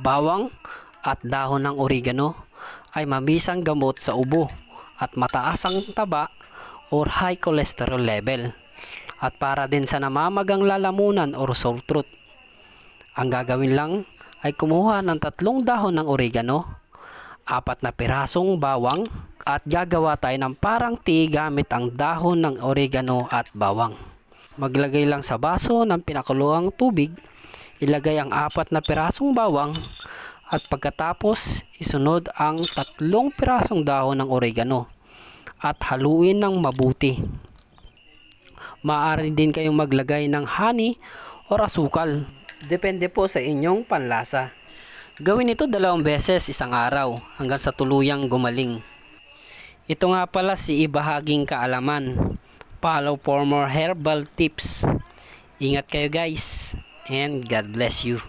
bawang at dahon ng oregano ay mabisang gamot sa ubo at mataas ang taba or high cholesterol level at para din sa namamagang lalamunan or sore throat. Ang gagawin lang ay kumuha ng tatlong dahon ng oregano, apat na pirasong bawang at gagawa tayo ng parang tea gamit ang dahon ng oregano at bawang. Maglagay lang sa baso ng pinakuluang tubig, ilagay ang apat na pirasong bawang at pagkatapos isunod ang tatlong pirasong dahon ng oregano at haluin ng mabuti. Maaari din kayong maglagay ng honey or asukal. Depende po sa inyong panlasa. Gawin ito dalawang beses isang araw hanggang sa tuluyang gumaling. Ito nga pala si ibahaging kaalaman. Follow for more herbal tips. Ingat kayo guys and God bless you.